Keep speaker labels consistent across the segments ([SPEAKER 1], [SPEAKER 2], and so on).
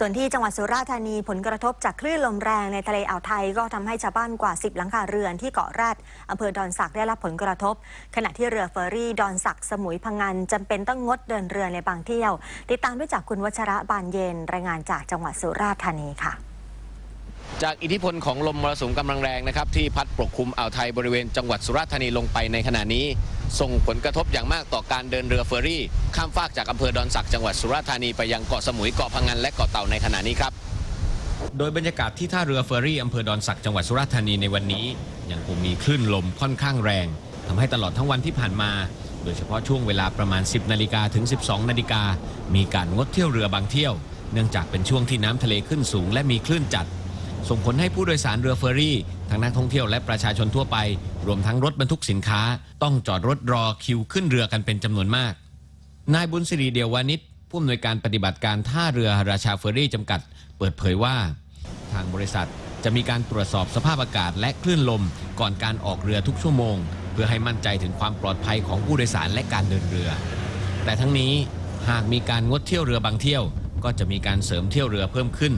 [SPEAKER 1] ส่วนที่จังหวัดสุราษฎร์ธานีผลกระทบจากคลื่นลมแรงในทะเลอ่าวไทยก็ทำให้ชาวบ้านกว่า 10 หลังคาเรือนที่เกาะแรดอำเภอดอนสักได้รับผลกระทบ ขณะที่เรือเฟอร์รี่ดอนสักสมุยพังงานจำเป็นต้องงดเดินเรือในบางเที่ยว ติดตามด้วยจากคุณวัชระบานเย็น รายงานจากจังหวัดสุราษฎร์ธานีค่ะ
[SPEAKER 2] จากอิทธิพลของลมมรสุมกำลังแรงนะครับที่พัดปกคลุมอ่าวไทยบริเวณจังหวัดสุราษฎร์ธานีลงไปในขณะนี้ ส่งผลกระทบอย่างมากต่อการเดินเรือเฟอร์รี่ ข้ามฟากจากอำเภอดอนสักจังหวัดสุราษฎร์ธานีไปยังเกาะสมุยเกาะพังงานและเกาะเต่าในขณะนี้ครับ โดยบรรยากาศที่ท่าเรือเฟอร์รี่อำเภอดอนสักจังหวัดสุราษฎร์ธานีในวันนี้ ยังคงมีคลื่นลมค่อนข้างแรงทำให้ตลอดทั้งวันที่ผ่านมา โดยเฉพาะช่วงเวลาประมาณ 10นาฬิกาถึง 12นาฬิกามีการงดเที่ยวเรือบางเที่ยว เนื่องจากเป็นช่วงที่น้ำทะเลขึ้นสูง และมีคลื่นจัด ส่งผลให้ผู้โดยสารเรือเฟอร์รี่ทั้งนักท่องเที่ยวและประชาชนทั่วไป รวมทั้งรถบรรทุกสินค้า ต้องจอดรถรอคิวขึ้นเรือกันเป็นจำนวนมาก นายบุญสิริเดียววานิชผู้อำนวยการปฏิบัติการท่าเรือราชาเฟอร์รี่จำกัด เปิดเผยว่า ทางบริษัทจะมีการตรวจสอบสภาพอากาศและคลื่นลม ก่อนการออกเรือทุกชั่วโมง เพื่อให้มั่นใจถึงความปลอดภัยของผู้โดยสารและการเดินเรือ แต่ทั้งนี้หากมีการงดเที่ยวเรือบางเที่ยว ก็จะมีการเสริมเที่ยวเรือเพิ่มขึ้น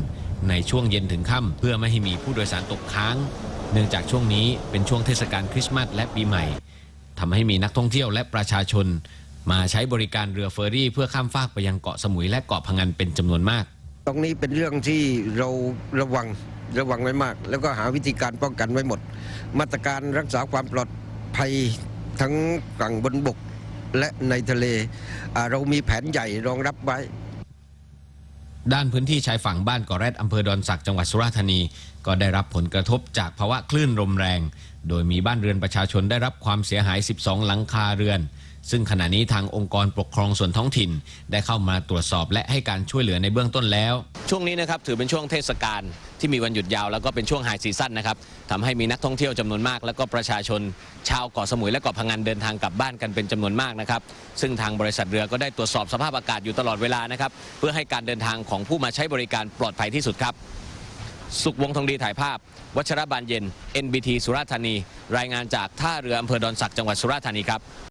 [SPEAKER 2] ในช่วงเย็นถึงค่ำเพื่อไม่ให้มีผู้โดยสารตกค้าง เนื่องจากช่วงนี้เป็นช่วงเทศกาลคริสต์มาสและปีใหม่ทำให้มีนักท่องเที่ยวและประชาชน มาใช้บริการเรือเฟอร์รี่ เพื่อข้ามฟากไปยังเกาะสมุยและเกาะพังงานเป็นจำนวนมาก
[SPEAKER 3] ตรงนี้เป็นเรื่องที่เราระวังระวังไว้มาก แล้วก็หาวิธีการป้องกันไว้หมด มาตรการรักษาความปลอดภัยทั้งฝั่งบนบกและในทะเล เรามีแผนใหญ่รองรับไว้
[SPEAKER 2] ด้านพื้นที่ชายฝั่งบ้านเกาะแรดอำเภอดอนสักจังหวัดสุราษฎร์ธานี ก็ได้รับผลกระทบจากภาวะคลื่นลมแรง โดยมีบ้านเรือนประชาชนได้รับความเสียหาย 12 หลังคาเรือน ซึ่งขณะนี้ทางองค์กรปกครองส่วนท้องถิ่น ได้เข้ามาตรวจสอบและให้การช่วยเหลือในเบื้องต้นแล้ว ช่วงนี้นะครับถือเป็นช่วงเทศกาลที่มีวันหยุดยาวแล้วก็เป็นช่วงไฮซีซั่นนะครับทำให้มีนักท่องเที่ยวจำนวนมาก แล้วก็ประชาชนชาวเกาะสมุยและเกาะพังงานเดินทางกลับบ้านกันเป็นจำนวนมากนะครับ ซึ่งทางบริษัทเรือก็ได้ตรวจสอบสภาพอากาศอยู่ตลอดเวลานะครับเพื่อให้การเดินทางของผู้มาใช้บริการปลอดภัยที่สุดครับ สุขวงทองดีถ่ายภาพ วัชรบานเย็น NBT สุราษฎร์ธานี รายงานจากท่าเรืออำเภอดอนสักจังหวัดสุราษฎร์ธานีครับ